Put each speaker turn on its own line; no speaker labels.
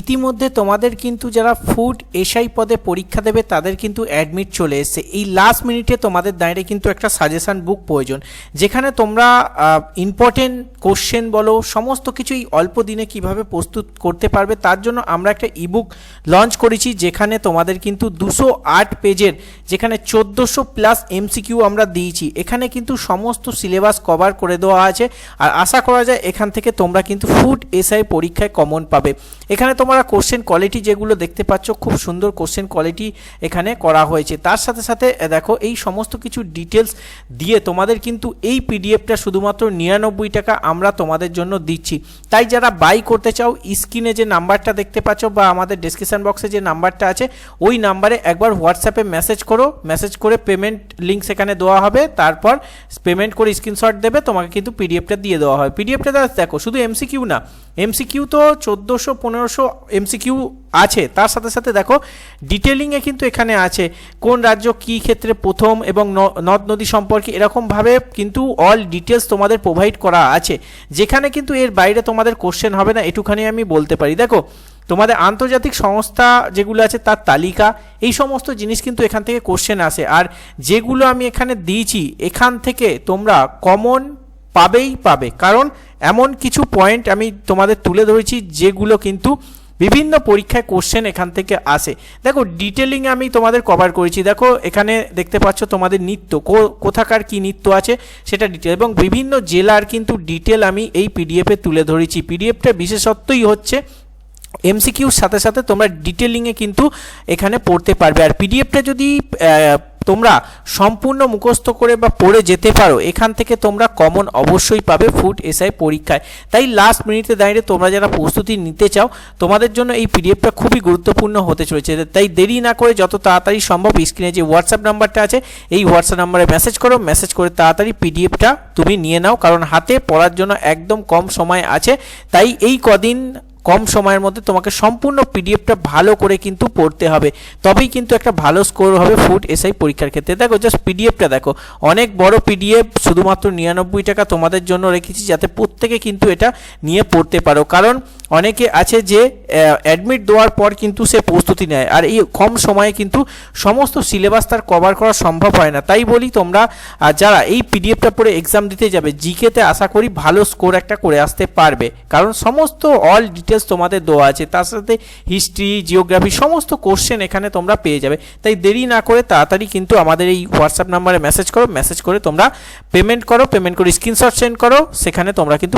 ইতিমধ্যে তোমাদের কিন্তু যারা ফুড এসআই পদে পরীক্ষা দেবে, তাদের কিন্তু অ্যাডমিট চলে এসেছে। এই লাস্ট মিনিটে তোমাদের দাঁড়িয়ে কিন্তু একটা সাজেশন বুক প্রয়োজন, যেখানে তোমরা ইম্পর্টেন্ট কোশ্চেন বলো, সমস্ত কিছু এই অল্প দিনে কীভাবে প্রস্তুত করতে পারবে, তার জন্য আমরা একটা ইবুক লঞ্চ করেছি, যেখানে তোমাদের কিন্তু দুশো আট পেজের, যেখানে চোদ্দোশো প্লাস এমসিকিউ আমরা দিয়েছি। এখানে কিন্তু সমস্ত সিলেবাস কভার করে দেওয়া আছে, আর আশা করা যায় এখান থেকে তোমরা কিন্তু ফুড এসআই পরীক্ষায় কমন পাবে। এখানে তোমরা কোশ্চেন কোয়ালিটি যেগুলো দেখতে পাচ্ছ, খুব সুন্দর কোশ্চেন কোয়ালিটি এখানে করা হয়েছে। তার সাথে সাথে দেখো, এই সমস্ত কিছু ডিটেলস দিয়ে তোমাদের কিন্তু এই পিডিএফটা শুধুমাত্র নিরানব্বই টাকা আমরা তোমাদের জন্য দিচ্ছি। তাই যারা বাই করতে চাও স্ক্রিনে যে নাম্বারটা দেখতে পাচ্ছ বা আমাদের ডেসক্রিপশন বক্সে যে নাম্বারটা আছে, ওই নাম্বারে একবার হোয়াটসঅ্যাপে মেসেজ করো। মেসেজ করে পেমেন্ট লিঙ্ক সেখানে দেওয়া হবে। তারপর পেমেন্ট করে স্ক্রিনশট দেবে, তোমাকে কিন্তু পিডিএফটা দিয়ে দেওয়া হয়। পিডিএফটা দেখো, শুধু এমসিকিউ না এমসিকিউ তো চোদ্দোশো, পনেরোশো এমসিকিউ আছে, তার সাথে সাথে দেখো ডিটেলিংয়ে কিন্তু এখানে আছে কোন রাজ্য কী ক্ষেত্রে প্রথম এবং নদ নদী সম্পর্কে এরকমভাবে কিন্তু অল ডিটেলস তোমাদের প্রোভাইড করা আছে। যেখানে কিন্তু এর বাইরে তোমাদের কোশ্চেন হবে না, এটুখানি আমি বলতে পারি। দেখো, তোমাদের আন্তর্জাতিক সংস্থা যেগুলো আছে তার তালিকা, এই সমস্ত জিনিস কিন্তু এখান থেকে কোশ্চেন আসে। আর যেগুলো আমি এখানে দিয়েছি, এখান থেকে তোমরা কমন পাবেই পাবে। কারণ এমন কিছু পয়েন্ট আমি তোমাদের তুলে ধরেছি, যেগুলো কিন্তু বিভিন্ন পরীক্ষায় কোশ্চেন এখান থেকে আসে। দেখো ডিটেলিং আমি তোমাদের কভার করেছি। দেখো, এখানে দেখতে পাচ্ছ তোমাদের নৃত্য কোথাকার কি নৃত্য আছে সেটা ডিটেল এবং বিভিন্ন জেলার কিন্তু ডিটেল আমি এই পিডিএফে তুলে ধরেছি। পিডিএফটা বিশেষত্বই হচ্ছে এমসিকিউর সাথে সাথে তোমরা ডিটেলিংয়ে কিন্তু এখানে পড়তে পারবে। আর পিডিএফটা যদি তোমরা সম্পূর্ণ মুখস্থ করে বা পড়ে যেতে পারো। এখান থেকে তোমরা কমন অবশ্যই পাবে ফুড এসআই পরীক্ষায়। তাই লাস্ট মিনিটে দাঁড়িয়ে তোমরা যারা প্রস্তুতি নিতে চাও, তোমাদের জন্য এই পিডিএফটা খুবই গুরুত্বপূর্ণ হতে চলেছে। তাই দেরি না করে যত তাড়াতাড়ি সম্ভব স্ক্রিনে যে হোয়াটসঅ্যাপ নাম্বারটা আছে, এই হোয়াটসঅ্যাপ নাম্বারে মেসেজ করো। মেসেজ করে তাড়াতাড়ি পিডিএফটা তুমি নিয়ে নাও, কারণ হাতে পড়ার জন্য একদম কম সময় আছে। তাই এই কদিন কম সময়ের মধ্যে তোমাকে সম্পূর্ণ পিডিএফটা ভালো করে কিন্তু পড়তে হবে। তবেই কিন্তু একটা ভালো স্কোর হবে ফুড এসআই পরীক্ষার ক্ষেত্রে। দেখো জাস্ট পিডিএফটা দেখো। অনেক বড় পিডিএফ শুধুমাত্র নিরানব্বই টাকা তোমাদের জন্য রেখেছি যাতে প্রত্যেকে কিন্তু এটা নিয়ে পড়তে পারো। কারণ অনেকে আছে যে অ্যাডমিট দেওয়ার পর কিন্তু সে প্রস্তুতি নেয়। আর এই কম সময়ে কিন্তু সমস্ত সিলেবাস তার কভার করা সম্ভব হয় না। তাই বলি তোমরা যারা এই পিডিএফটা পড়ে এক্সাম দিতে যাবে, জিকেতে আশা করি ভালো স্কোর একটা করে আসতে পারবে। কারণ সমস্ত অল ডিটেলস তোমাদের দেওয়া আছে। তার সাথে হিস্ট্রি জিওগ্রাফি সমস্ত কোশ্চেন এখানে তোমরা পেয়ে যাবে। তাই দেরি না করে তাড়াতাড়ি কিন্তু আমাদের এই হোয়াটসঅ্যাপ নাম্বারে মেসেজ করো। মেসেজ করে তোমরা পেমেন্ট করো। পেমেন্ট করে স্ক্রিনশট সেন্ড করো। সেখানে তোমরা কিন্তু